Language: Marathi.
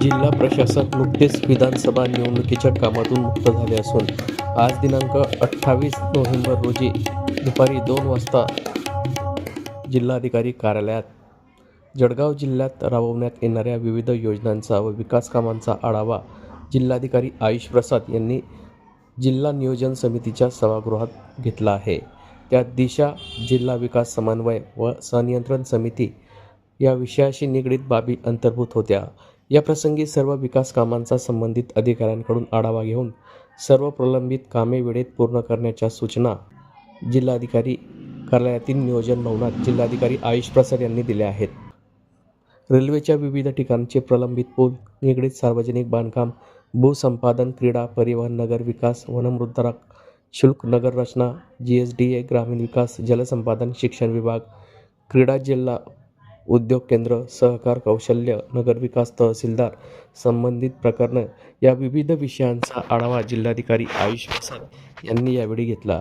जिल्हा प्रशासक नुकतेच विधानसभा निवडणुकीच्या कामातून मुक्त झाले असून आज दिनांक अठ्ठावीस नोव्हेंबर रोजी दुपारी दोन वाजता जिल्हाधिकारी कार्यालयात जळगाव जिल्ह्यात राबवण्यात येणाऱ्या विविध योजनांचा व विकास कामांचा आढावा जिल्हाधिकारी आयुष प्रसाद यांनी जिल्हा नियोजन समितीच्या सभागृहात घेतला आहे. त्यात दिशा जिल्हा विकास समन्वय व संनियंत्रण समिती या विषयाशी निगडीत बाबी अंतर्भूत होत्या. या प्रसंगी सर्व विकास कामांचा संबंधित अधिकाऱ्यांकडून आढावा घेऊन सर्व प्रलंबित कामे वेळेत पूर्ण करण्याच्या सूचना जिल्हाधिकारी कार्यालयातील नियोजन भवनात जिल्हाधिकारी आयुष प्रसाद यांनी दिल्या आहेत. रेल्वेच्या विविध ठिकाणचे प्रलंबित पूल निगडीत सार्वजनिक बांधकाम भूसंपादन क्रीडा परिवहन नगर विकास वनमृद्धारक शुल्क नगर रचना जी एस डी ए ग्रामीण विकास जलसंपादन शिक्षण विभाग क्रीडा जिल्हा उद्योग केंद्र सहकार कौशल्य नगरविकास तहसीलदार संबंधित प्रकरणं या विविध विषयांचा आढावा जिल्हाधिकारी आयुष प्रसाद यांनी यावेळी घेतला.